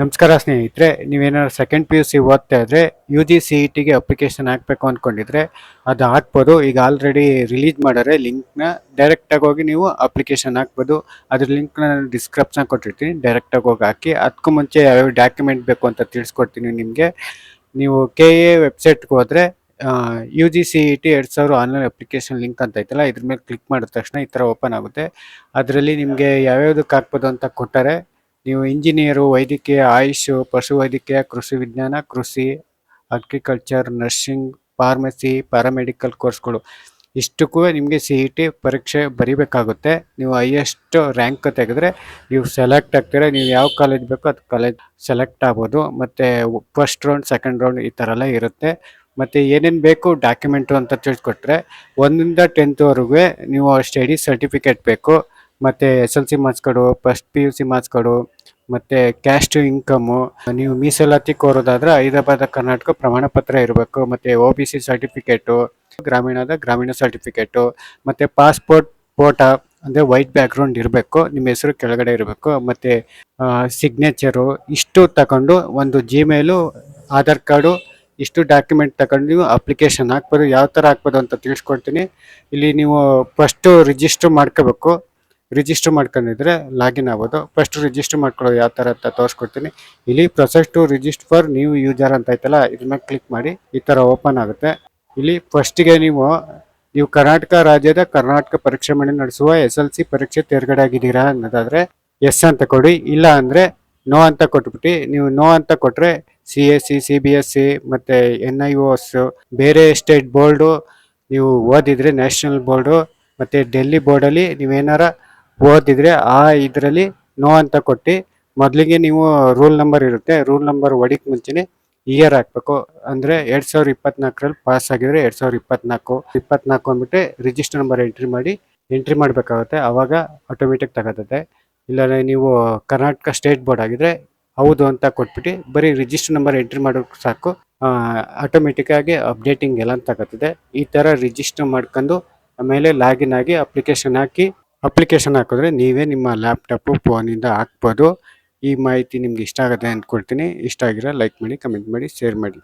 ನಮಸ್ಕಾರ ಸ್ನೇಹಿತರೆ, ನೀವೇನಾದ್ರು ಸೆಕೆಂಡ್ ಪಿ ಯು ಸಿ ಓದ್ತಾ ಇದ್ರೆ ಯು ಜಿ ಸಿ ಇ ಟಿಗೆ ಅಪ್ಲಿಕೇಶನ್ ಹಾಕಬೇಕು ಅಂದ್ಕೊಂಡಿದ್ರೆ ಅದು ಹಾಕ್ಬೋದು. ಈಗ ಆಲ್ರೆಡಿ ರಿಲೀಸ್ ಮಾಡಾರೆ ಲಿಂಕ್ನ ಡೈರೆಕ್ಟಾಗಿ ಹೋಗಿ ನೀವು ಅಪ್ಲಿಕೇಶನ್ ಹಾಕ್ಬೋದು. ಅದ್ರ ಲಿಂಕ್ನ ನಾನು ಡಿಸ್ಕ್ರಿಪ್ಷನ್ ಕೊಟ್ಟಿರ್ತೀನಿ ಡೈರೆಕ್ಟಾಗಿ ಹೋಗಿ ಹಾಕಿ ಅದಕ್ಕೂ ಮುಂಚೆ ಯಾವ್ಯಾವ ಡಾಕ್ಯುಮೆಂಟ್ ಬೇಕು ಅಂತ ತಿಳಿಸ್ಕೊಡ್ತೀನಿ ನಿಮಗೆ. ನೀವು ಕೆ ಎ ವೆಬ್ಸೈಟ್ಗೆ ಹೋದರೆ U G C E T ಎರಡು ಸಾವಿರ ಆನ್ಲೈನ್ ಅಪ್ಲಿಕೇಶನ್ ಲಿಂಕ್ ಅಂತ ಐತಲ್ಲ, ಇದ್ರ ಮೇಲೆ ಕ್ಲಿಕ್ ಮಾಡಿದ ತಕ್ಷಣ ಈ ಥರ ಓಪನ್ ಆಗುತ್ತೆ. ಅದರಲ್ಲಿ ನಿಮಗೆ ಯಾವ್ಯಾವ್ದಕ್ಕೆ ಹಾಕ್ಬೋದು ಅಂತ ಕೊಟ್ಟಾರೆ ನೀವು ಇಂಜಿನಿಯರು, ವೈದ್ಯಕೀಯ ಆಯುಷ್ ಪಶುವೈದ್ಯಕೀಯ ಕೃಷಿ ವಿಜ್ಞಾನ, ಕೃಷಿ ಅಗ್ರಿಕಲ್ಚರ್ ನರ್ಸಿಂಗ್ ಫಾರ್ಮಸಿ ಪ್ಯಾರಾಮೆಡಿಕಲ್ ಕೋರ್ಸ್ಗಳು ಇಷ್ಟಕ್ಕೂ ನಿಮಗೆ ಸಿ ಇ ಟಿ ಪರೀಕ್ಷೆ ಬರಿಬೇಕಾಗುತ್ತೆ. ನೀವು ಹೈಯೆಸ್ಟ್ ರ್ಯಾಂಕ್ ತೆಗೆದ್ರೆ ನೀವು ಸೆಲೆಕ್ಟ್ ಆಗ್ತೀರ, ನೀವು ಯಾವ ಕಾಲೇಜ್ ಬೇಕೋ ಅದು ಕಾಲೇಜ್ ಸೆಲೆಕ್ಟ್ ಆಗ್ಬೋದು. ಮತ್ತು ಫಸ್ಟ್ ರೌಂಡ್ ಸೆಕೆಂಡ್ ರೌಂಡ್ ಈ ಥರ ಎಲ್ಲ ಇರುತ್ತೆ. ಮತ್ತು ಏನೇನು ಬೇಕು ಡಾಕ್ಯುಮೆಂಟು ಅಂತ ತಿಳಿಸ್ಕೊಟ್ರೆ ಒಂದರಿಂದ ಟೆಂತ್ವರೆಗೂ ನೀವು ಸ್ಟಡಿ ಸರ್ಟಿಫಿಕೇಟ್ ಬೇಕು. ಮತ್ತು S L C marks card first P U C marks card ಮತ್ತು ಕ್ಯಾಸ್ಟ್ ಇನ್ಕಮು ನೀವು ಮೀಸಲಾತಿ ಕೋರೋದಾದ್ರೆ ಹೈದರಾಬಾದ, ಕರ್ನಾಟಕ ಪ್ರಮಾಣ ಪತ್ರ ಇರಬೇಕು. ಮತ್ತು ಒ ಬಿ ಸಿ ಸರ್ಟಿಫಿಕೇಟು ಗ್ರಾಮೀಣದ ಗ್ರಾಮೀಣ ಸರ್ಟಿಫಿಕೇಟು ಮತ್ತು ಪಾಸ್ಪೋರ್ಟ್ ಫೋಟೋ ಅಂದರೆ ವೈಟ್ ಬ್ಯಾಕ್ಗ್ರೌಂಡ್ ಇರಬೇಕು. ನಿಮ್ಮ ಹೆಸರು ಕೆಳಗಡೆ ಇರಬೇಕು. ಮತ್ತು ಸಿಗ್ನೇಚರು ಇಷ್ಟು ತಗೊಂಡು ಒಂದು ಜಿಮೇಲು ಆಧಾರ್ ಕಾರ್ಡು ಇಷ್ಟು ಡಾಕ್ಯುಮೆಂಟ್ ತಗೊಂಡು ನೀವು ಅಪ್ಲಿಕೇಶನ್ ಹಾಕ್ಬೋದು. ಯಾವ ಥರ ಹಾಕ್ಬೋದು ಅಂತ ತಿಳಿಸ್ಕೊಡ್ತೀನಿ. ಇಲ್ಲಿ ನೀವು ಫಸ್ಟು ರಿಜಿಸ್ಟರ್ ಮಾಡ್ಕೋಬೇಕು. ರಿಜಿಸ್ಟರ್ ಮಾಡ್ಕೊಂಡಿದ್ರೆ ಲಾಗಿನ್ ಆಗೋದು. ಫಸ್ಟ್ ರಿಜಿಸ್ಟರ್ ಮಾಡ್ಕೊಳ್ಳೋದು ಯಾವ ಥರ ಅಂತ ತೋರಿಸ್ಕೊಡ್ತೀನಿ. ಇಲ್ಲಿ process to register for new user ಅಂತ ಐತಲ್ಲ ಇದನ್ನ ಕ್ಲಿಕ್ ಮಾಡಿ ಈ ಥರ ಓಪನ್ ಆಗುತ್ತೆ. ಇಲ್ಲಿ ಫಸ್ಟಿಗೆ ನೀವು ನೀವು ಕರ್ನಾಟಕ ರಾಜ್ಯದ ಕರ್ನಾಟಕ ಪರೀಕ್ಷೆ ಮಂಡಳಿ ನಡೆಸುವ ಎಸ್ ಎಲ್ ಸಿ ಪರೀಕ್ಷೆ ತೇರ್ಗಡೆ ಆಗಿದ್ದೀರಾ ಅನ್ನೋದಾದ್ರೆ ಎಸ್ ಅಂತ ಕೊಡಿ. ಇಲ್ಲ ಅಂದರೆ ನೋ ಅಂತ ಕೊಟ್ಬಿಟ್ಟು. ನೀವು ನೋ ಅಂತ ಕೊಟ್ಟರೆ C S C C B S C ಮತ್ತು ಎನ್ ಐ ಎಸ್ ಬೇರೆ ಸ್ಟೇಟ್ ಬೋರ್ಡು ನೀವು ಓದಿದರೆ ನ್ಯಾಷನಲ್ ಬೋರ್ಡು ಮತ್ತು ಡೆಲ್ಲಿ ಬೋರ್ಡಲ್ಲಿ ನೀವೇನಾರ ಓದಿದ್ರೆ ಆ ಇದರಲ್ಲಿ ನೋ ಅಂತ ಕೊಟ್ಟು ಮೊದಲಿಗೆ ನೀವು ರೂಲ್ ನಂಬರ್ ಇರುತ್ತೆ. ರೂಲ್ ನಂಬರ್ ಒಡಿಕ್ ಮುಂಚೆನೆ ಇಯರ್ ಹಾಕ್ಬೇಕು. ಅಂದ್ರೆ ಎರಡು ಸಾವಿರದ ಇಪ್ಪತ್ನಾಲ್ಕರಲ್ಲಿ ಪಾಸ್ ಆಗಿದ್ರೆ ಎರಡ್ ಸಾವಿರದ ಇಪ್ಪತ್ನಾಲ್ಕು. ಇಪ್ಪತ್ನಾಲ್ಕು ಅಂದ್ಬಿಟ್ಟು ರಿಜಿಸ್ಟರ್ ನಂಬರ್ ಎಂಟ್ರಿ ಮಾಡಿ ಎಂಟ್ರಿ ಮಾಡಬೇಕಾಗುತ್ತೆ. ಅವಾಗ ಆಟೋಮೆಟಿಕ್ ತಗೋತದೆ ಇಲ್ಲಾಂದರೆ ನೀವು ಕರ್ನಾಟಕ ಸ್ಟೇಟ್ ಬೋರ್ಡ್ ಆಗಿದ್ರೆ ಹೌದು ಅಂತ ಕೊಟ್ಬಿಟ್ಟು ಬರೀ ರಿಜಿಸ್ಟರ್ ನಂಬರ್ ಎಂಟ್ರಿ ಮಾಡೋಕೆ ಸಾಕು. ಆಟೋಮೆಟಿಕ್ಕಾಗಿ ಅಪ್ಡೇಟಿಂಗ್ ಎಲ್ಲ ತಗೋತದೆ. ಈ ಥರ ರಿಜಿಸ್ಟರ್ ಮಾಡ್ಕೊಂಡು ಆಮೇಲೆ ಲಾಗಿನ್ ಆಗಿ ಅಪ್ಲಿಕೇಶನ್ ಹಾಕಿ ಅಪ್ಲಿಕೇಶನ್ ಹಾಕಿದ್ರೆ ನೀವೇ ನಿಮ್ಮ ಲ್ಯಾಪ್ಟಾಪು ಫೋನಿಂದ ಹಾಕ್ಬೋದು. ಈ ಮಾಹಿತಿ ನಿಮ್ಗೆ ಇಷ್ಟ ಆಗುತ್ತೆ ಅಂದ್ಕೊಳ್ತೀನಿ. ಇಷ್ಟ ಆಗಿರೋ ಲೈಕ್ ಮಾಡಿ ಕಮೆಂಟ್ ಮಾಡಿ ಶೇರ್ ಮಾಡಿ.